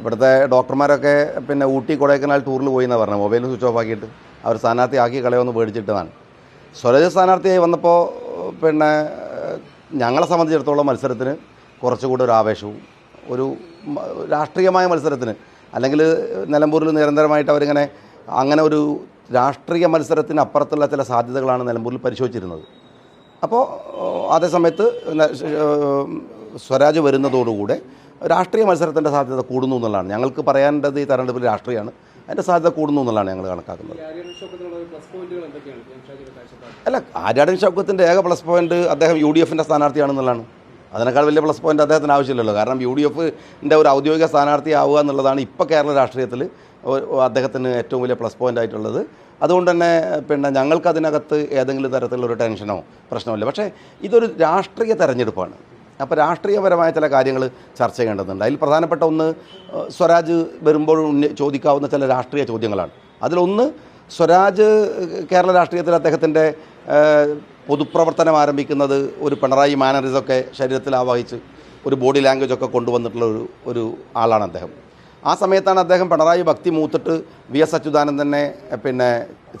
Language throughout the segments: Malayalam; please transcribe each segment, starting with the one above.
ഇവിടുത്തെ ഡോക്ടർമാരൊക്കെ പിന്നെ ഊട്ടി കൊടൈക്കനാൽ ടൂറിൽ പോയി എന്നാണ് പറഞ്ഞത് സ്വിച്ച് ഓഫ് ആക്കിയിട്ട് അവർ സ്ഥാനാർത്ഥി ആക്കി കളയൊന്ന് പേടിച്ചിട്ടതാണ്. സ്വരാജ് സ്ഥാനാർത്ഥിയായി വന്നപ്പോൾ പിന്നെ ഞങ്ങളെ സംബന്ധിച്ചിടത്തോളം മത്സരത്തിന് കുറച്ചുകൂടി ഒരു ആവേശവും ഒരു രാഷ്ട്രീയമായ മത്സരത്തിന് അല്ലെങ്കിൽ നിലമ്പൂരിൽ നിരന്തരമായിട്ട് അവരിങ്ങനെ അങ്ങനെ ഒരു രാഷ്ട്രീയ മത്സരത്തിന് അപ്പുറത്തുള്ള ചില സാധ്യതകളാണ് നിലമ്പൂരിൽ പരിശോധിച്ചിരുന്നത്. അപ്പോൾ അതേ സമയത്ത് സ്വരാജ് വരുന്നതോടുകൂടെ രാഷ്ട്രീയ മത്സരത്തിന്റെ സാധ്യത കൂടുന്നു എന്നുള്ളതാണ്. ഞങ്ങൾക്ക് പറയാനുള്ളത് ഈ തെരഞ്ഞെടുപ്പിൽ രാഷ്ട്രീയമാണ്. അതിന്റെ സാധ്യത കൂടുന്നു എന്നുള്ളതാണ് ഞങ്ങൾ കണക്കാക്കുന്നത്. അല്ല ആര്യാടൻ ഷൗക്കത്തിന്റെ ഏക പ്ലസ് പോയിന്റ് അദ്ദേഹം യു ഡി എഫിന്റെ സ്ഥാനാർത്ഥിയാണെന്നുള്ളതാണ്. അതിനേക്കാൾ വലിയ പ്ലസ് പോയിന്റ് അദ്ദേഹത്തിന് ആവശ്യമില്ലല്ലോ. കാരണം യു ഡി എഫിന്റെ ഒരു ഔദ്യോഗിക സ്ഥാനാർത്ഥി ആവുക എന്നുള്ളതാണ് ഇപ്പോൾ കേരള രാഷ്ട്രീയത്തിൽ അദ്ദേഹത്തിന് ഏറ്റവും വലിയ പ്ലസ് പോയിന്റ് ആയിട്ടുള്ളത്. അതുകൊണ്ട് തന്നെ പിന്നെ ഞങ്ങൾക്ക് അതിനകത്ത് ഏതെങ്കിലും തരത്തിലുള്ള ഒരു ടെൻഷനോ പ്രശ്നമില്ല പക്ഷേ ഇതൊരു രാഷ്ട്രീയ തെരഞ്ഞെടുപ്പാണ്. അപ്പോൾ രാഷ്ട്രീയപരമായ ചില കാര്യങ്ങൾ ചർച്ച ചെയ്യേണ്ടതുണ്ട്. അതിൽ പ്രധാനപ്പെട്ട ഒന്ന് സ്വരാജ് വരുമ്പോൾ ചോദിക്കാവുന്ന ചില രാഷ്ട്രീയ ചോദ്യങ്ങളാണ്. അതിലൊന്ന് സ്വരാജ് കേരള രാഷ്ട്രീയത്തിൽ അദ്ദേഹത്തിന്റെ പൊതുപ്രവർത്തനം ആരംഭിക്കുന്നത് ഒരു പിണറായി മാനറിസൊക്കെ ശരീരത്തിൽ ആവാഹിച്ച് ഒരു ബോഡി ലാംഗ്വേജ് ഒക്കെ കൊണ്ടുവന്നിട്ടുള്ള ഒരു ഒരു ആളാണ് അദ്ദേഹം. ആ സമയത്താണ് അദ്ദേഹം പിണറായി ഭക്തി മൂത്തിട്ട് വി എസ് അച്യുതാനന്ദനെ പിന്നെ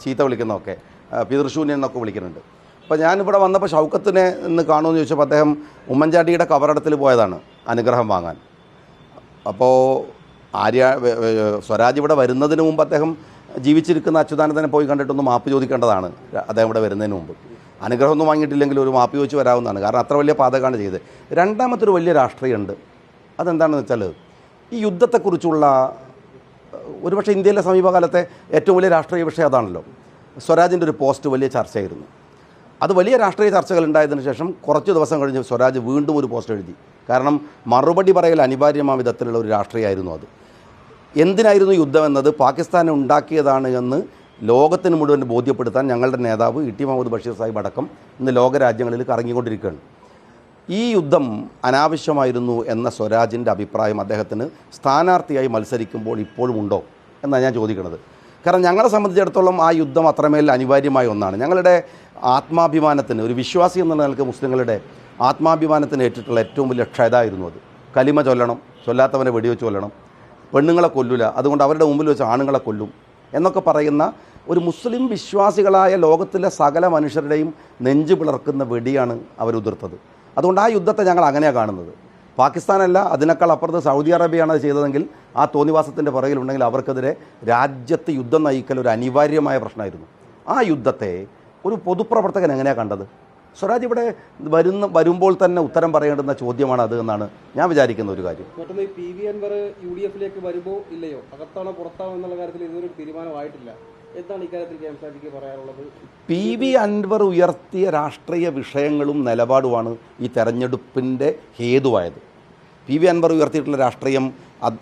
ചീത്ത വിളിക്കുന്നതൊക്കെ പിതൃശൂന്യൻ എന്നൊക്കെ വിളിക്കുന്നുണ്ട്. അപ്പോൾ ഞാനിവിടെ വന്നപ്പോൾ ഷൗക്കത്തിനെ ഇന്ന് കാണുമെന്ന് ചോദിച്ചപ്പോൾ അദ്ദേഹം ഉമ്മൻചാണ്ടിയുടെ കവറടത്തിൽ പോയതാണ് അനുഗ്രഹം വാങ്ങാൻ. അപ്പോൾ ആര്യ സ്വരാജ് ഇവിടെ വരുന്നതിന് മുമ്പ് അദ്ദേഹം ജീവിച്ചിരിക്കുന്ന അച്യുതാനന്ദനെ പോയി കണ്ടിട്ടൊന്ന് മാപ്പ് ചോദിക്കേണ്ടതാണ്. അദ്ദേഹം ഇവിടെ വരുന്നതിന് മുമ്പ്. അനുഗ്രഹമൊന്നും വാങ്ങിയിട്ടില്ലെങ്കിൽ ഒരു മാപ്പ് ചോദിച്ച് വരാവുന്നതാണ്. കാരണം അത്ര വലിയ പാതകമാണ് ചെയ്തത്. രണ്ടാമത്തൊരു വലിയ രാഷ്ട്രീയമുണ്ട്. അതെന്താണെന്ന് വെച്ചാൽ ഈ യുദ്ധത്തെക്കുറിച്ചുള്ള ഒരുപക്ഷെ ഇന്ത്യയിലെ സമീപകാലത്തെ ഏറ്റവും വലിയ രാഷ്ട്രീയ വിഷയം അതാണല്ലോ. സ്വരാജിന്റെ ഒരു പോസ്റ്റ് വലിയ ചർച്ചയായിരുന്നു. അത് വലിയ രാഷ്ട്രീയ ചർച്ചകൾ ഉണ്ടായതിന് ശേഷം കുറച്ച് ദിവസം കഴിഞ്ഞ് സ്വരാജ് വീണ്ടും ഒരു പോസ്റ്റ് എഴുതി. കാരണം മറുപടി പറയൽ അനിവാര്യമായ വിധത്തിലുള്ള ഒരു രാഷ്ട്രീയമായിരുന്നു അത്. എന്തിനായിരുന്നു യുദ്ധം എന്നത് പാകിസ്ഥാനെ ഉണ്ടാക്കിയതാണ് എന്ന് ലോകത്തിന് മുഴുവൻ ബോധ്യപ്പെടുത്താൻ ഞങ്ങളുടെ നേതാവ് ഇ ടി മുഹമ്മദ് ബഷീർ സാഹിബ് അടക്കം ഇന്ന് ലോകരാജ്യങ്ങളിൽ കറങ്ങിക്കൊണ്ടിരിക്കുകയാണ്. ഈ യുദ്ധം അനാവശ്യമായിരുന്നു എന്ന സ്വരാജിന്റെ അഭിപ്രായം അദ്ദേഹത്തിന് സ്ഥാനാർത്ഥിയായി മത്സരിക്കുമ്പോൾ ഇപ്പോഴും ഉണ്ടോ എന്നാണ് ഞാൻ ചോദിക്കുന്നത്. കാരണം ഞങ്ങളെ സംബന്ധിച്ചിടത്തോളം ആ യുദ്ധം അത്രമേൽ അനിവാര്യമായ ഒന്നാണ്. ഞങ്ങളുടെ ആത്മാഭിമാനത്തിന് ഒരു വിശ്വാസി എന്ന നിലയ്ക്ക് മുസ്ലിങ്ങളുടെ ആത്മാഭിമാനത്തിന് ഏറ്റിട്ടുള്ള ഏറ്റവും വലിയ ക്ഷയതായിരുന്നു അത്. കലിമ ചൊല്ലണം ചൊല്ലാത്തവനെ വെടിവെച്ച് കൊല്ലണം പെണ്ണുങ്ങളെ കൊല്ലില്ല അതുകൊണ്ട് അവരുടെ മുമ്പിൽ വെച്ച് ആണുങ്ങളെ കൊല്ലും എന്നൊക്കെ പറയുന്ന ഒരു മുസ്ലിം വിശ്വാസികളായ ലോകത്തിലെ സകല മനുഷ്യരുടെയും നെഞ്ചു പിളർക്കുന്ന വെടിയാണ് അവരുതിർത്തത്. അതുകൊണ്ട് ആ യുദ്ധത്തെ ഞങ്ങൾ അങ്ങനെയാണ് കാണുന്നത്. പാകിസ്ഥാനല്ല അതിനേക്കാൾ അപ്പുറത്ത് സൗദി അറേബ്യയാണ് അത് ചെയ്തതെങ്കിൽ ആ തോന്നിവാസത്തിന്റെ പുറകിലുണ്ടെങ്കിൽ അവർക്കെതിരെ രാജ്യത്ത് യുദ്ധം നയിക്കൽ ഒരു അനിവാര്യമായ പ്രശ്നമായിരുന്നു. ആ യുദ്ധത്തെ ഒരു പൊതുപ്രവർത്തകൻ എങ്ങനെയാണ് കണ്ടത്? സ്വരാജ് ഇവിടെ വരുന്ന വരുമ്പോൾ തന്നെ ഉത്തരം പറയേണ്ടുന്ന ചോദ്യമാണ് അത് എന്നാണ് ഞാൻ വിചാരിക്കുന്ന ഒരു കാര്യം. മറ്റൊന്ന് P V Anvar U D എഫിലേക്ക് വരുമോ ഇല്ലയോ? അകത്താണോ പുറത്താണോ എന്നുള്ള കാര്യത്തിൽ ഇതൊരു തീരുമാനമായിട്ടില്ല. പറയാനുള്ളത്? പി വി അൻവർ ഉയർത്തിയ രാഷ്ട്രീയ വിഷയങ്ങളും നിലപാടുമാണ് ഈ തെരഞ്ഞെടുപ്പിന്റെ ഹേതുവായത്. പി വി അൻവർ ഉയർത്തിയിട്ടുള്ള രാഷ്ട്രീയം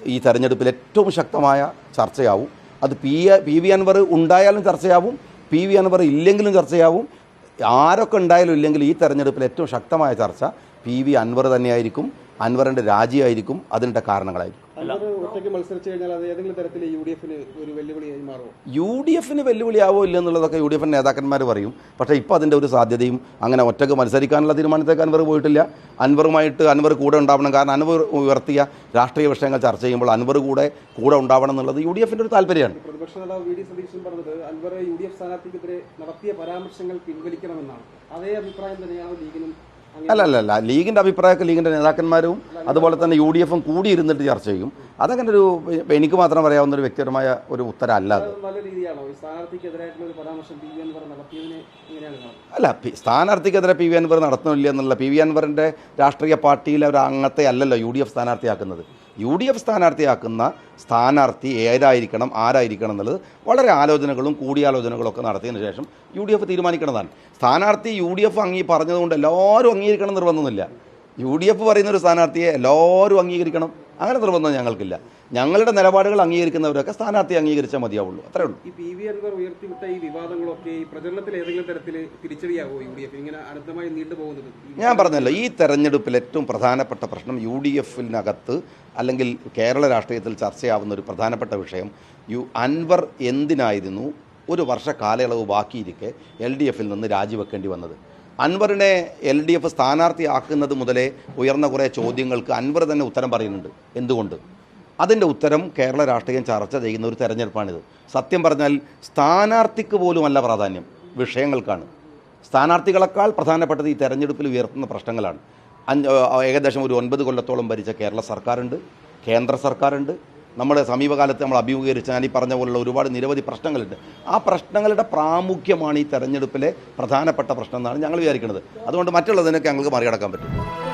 ഈ തെരഞ്ഞെടുപ്പിൽ ഏറ്റവും ശക്തമായ ചർച്ചയാവും. അത് പി പി വി അൻവർ ഉണ്ടായാലും ചർച്ചയാവും പി വി അൻവർ ഇല്ലെങ്കിലും ചർച്ചയാവും. ആരൊക്കെ ഉണ്ടായാലും ഇല്ലെങ്കിൽ ഈ തെരഞ്ഞെടുപ്പിൽ ഏറ്റവും ശക്തമായ ചർച്ച പി വി അൻവർ തന്നെയായിരിക്കും. അൻവറിന്റെ രാജിയായിരിക്കും. അതിന്റെ കാരണങ്ങളായിരിക്കും. ഒറ്റയ്ക്ക് മത്സരിച്ചു കഴിഞ്ഞാൽ അത് ഏതെങ്കിലും തരത്തിൽ യു ഡി എഫിന് ഒരു വെല്ലുവിളിയായി മാറുമോ? യു ഡി എഫിന് വെല്ലുവിളിയാവോ ഇല്ല എന്നുള്ളതൊക്കെ യു ഡി എഫിന്റെ നേതാക്കന്മാർ പറയും. പക്ഷേ ഇപ്പോൾ അതിന്റെ ഒരു സാധ്യതയും അങ്ങനെ ഒറ്റയ്ക്ക് മത്സരിക്കാനുള്ള തീരുമാനത്തേക്ക് അൻവർ പോയിട്ടില്ല. അൻവറുമായിട്ട് അൻവർ കൂടെ ഉണ്ടാവണം. കാരണം അൻവർ ഉയർത്തിയ രാഷ്ട്രീയ വിഷയങ്ങൾ ചർച്ച ചെയ്യുമ്പോൾ അൻവർ കൂടെ കൂടെ ഉണ്ടാവണം എന്നുള്ളത് യു ഡി എഫിന്റെ ഒരു താല്പര്യമാണ്. പ്രതിപക്ഷ നേതാവ് വി ഡി സതീശൻ പറഞ്ഞത് അൻവറെ യു ഡി എഫ് സ്ഥാനാർത്ഥിക്കെതിരെ നടത്തിയ പരാമർശങ്ങൾ പിൻവലിക്കണമെന്നാണ്. അതേ അഭിപ്രായം തന്നെയാണ് ലീഗിനും അല്ല അല്ല അല്ല ലീഗിന്റെ അഭിപ്രായമൊക്കെ ലീഗിന്റെ നേതാക്കന്മാരും അതുപോലെ തന്നെ യു ഡി എഫും കൂടി ഇരുന്നിട്ട് ചർച്ച ചെയ്യും. അതങ്ങനെ ഒരു എനിക്ക് മാത്രം പറയാവുന്ന ഒരു വ്യക്തിപരമായ ഒരു ഉത്തരം അല്ല അത് അല്ല സ്ഥാനാർത്ഥിക്കെതിരെ പി വി അൻവർ നടത്തുന്നില്ല എന്നുള്ള പി വി അൻവറിന്റെ രാഷ്ട്രീയ പാർട്ടിയിലെ ഒരു അംഗത്തെ അല്ലല്ലോ യു ഡി എഫ് സ്ഥാനാർത്ഥിയാക്കുന്നത്. യു ഡി എഫ് സ്ഥാനാർത്ഥിയാക്കുന്ന സ്ഥാനാർത്ഥി ഏതായിരിക്കണം ആരായിരിക്കണം എന്നുള്ളത് വളരെ ആലോചനകളും കൂടിയാലോചനകളും ഒക്കെ നടത്തിയതിന് ശേഷം യു ഡി എഫ് തീരുമാനിക്കുന്നതാണ്. സ്ഥാനാർത്ഥി യു ഡി എഫ് അംഗീ പറഞ്ഞതുകൊണ്ട് എല്ലാവരും അംഗീകരിക്കണം നിർബന്ധമൊന്നുമില്ല. യു ഡി എഫ് പറയുന്ന ഒരു സ്ഥാനാർത്ഥിയെ എല്ലാവരും അംഗീകരിക്കണം. അങ്ങനെ നിർബന്ധം ഞങ്ങൾക്കില്ല. ഞങ്ങളുടെ നിലപാടുകൾ അംഗീകരിക്കുന്നവരൊക്കെ സ്ഥാനാർത്ഥി അംഗീകരിച്ചാൽ മതിയാവുള്ളൂ. അത്രേ ഉള്ളൂ. ഈ പി വി അൻവർ ഉയർത്തിവിട്ട ഈ വിവാദങ്ങളൊക്കെ ഈ പ്രചരണത്തിൽ ഏതെങ്കിലും തരത്തിൽ തിരിച്ചടിയാവോ യു ഡി എഫ് ഇങ്ങനെ അനന്തമായി നീണ്ടുപോകുന്നത് ഞാൻ പറഞ്ഞല്ലോ ഈ തെരഞ്ഞെടുപ്പിൽ ഏറ്റവും പ്രധാനപ്പെട്ട പ്രശ്നം യു ഡി എഫിനകത്ത് അല്ലെങ്കിൽ കേരള രാഷ്ട്രീയത്തിൽ ചർച്ചയാവുന്ന ഒരു പ്രധാനപ്പെട്ട വിഷയം യു അൻവർ എന്തിനായിരുന്നു ഒരു വർഷ കാലയളവ് ബാക്കിയിരിക്കെ എൽ ഡി എഫിൽ നിന്ന് രാജിവെക്കേണ്ടി വന്നത്? അൻവറിനെ എൽ ഡി എഫ് സ്ഥാനാർത്ഥിയാക്കുന്നത് മുതലേ ഉയർന്ന കുറേ ചോദ്യങ്ങൾക്ക് അൻവർ തന്നെ ഉത്തരം പറയുന്നുണ്ട്. എന്തുകൊണ്ട്? അതിന്റെ ഉത്തരം കേരള രാഷ്ട്രീയം ചർച്ച ചെയ്യുന്ന ഒരു തെരഞ്ഞെടുപ്പാണിത്. സത്യം പറഞ്ഞാൽ സ്ഥാനാർത്ഥിക്ക് പോലുമല്ല പ്രാധാന്യം. വിഷയങ്ങൾക്കാണ്. സ്ഥാനാർത്ഥികളെക്കാൾ പ്രധാനപ്പെട്ടത് ഈ തെരഞ്ഞെടുപ്പിൽ ഉയർത്തുന്ന പ്രശ്നങ്ങളാണ്. അഞ്ച് ഏകദേശം ഒരു ഒൻപത് കൊല്ലത്തോളം ഭരിച്ച കേരള സർക്കാരുണ്ട് കേന്ദ്ര സർക്കാരുണ്ട് നമ്മുടെ സമീപകാലത്ത് നമ്മൾ അഭിമുഖീകരിച്ച ഞാൻ ഈ പറഞ്ഞ പോലുള്ള ഒരുപാട് നിരവധി പ്രശ്നങ്ങളുണ്ട്. ആ പ്രശ്നങ്ങളുടെ പ്രാമുഖ്യമാണ് ഈ തെരഞ്ഞെടുപ്പിലെ പ്രധാനപ്പെട്ട പ്രശ്നം എന്നാണ് ഞങ്ങൾ വിചാരിക്കുന്നത്. അതുകൊണ്ട് മറ്റുള്ളതിനൊക്കെ ഞങ്ങൾക്ക് മറികടക്കാൻ പറ്റും.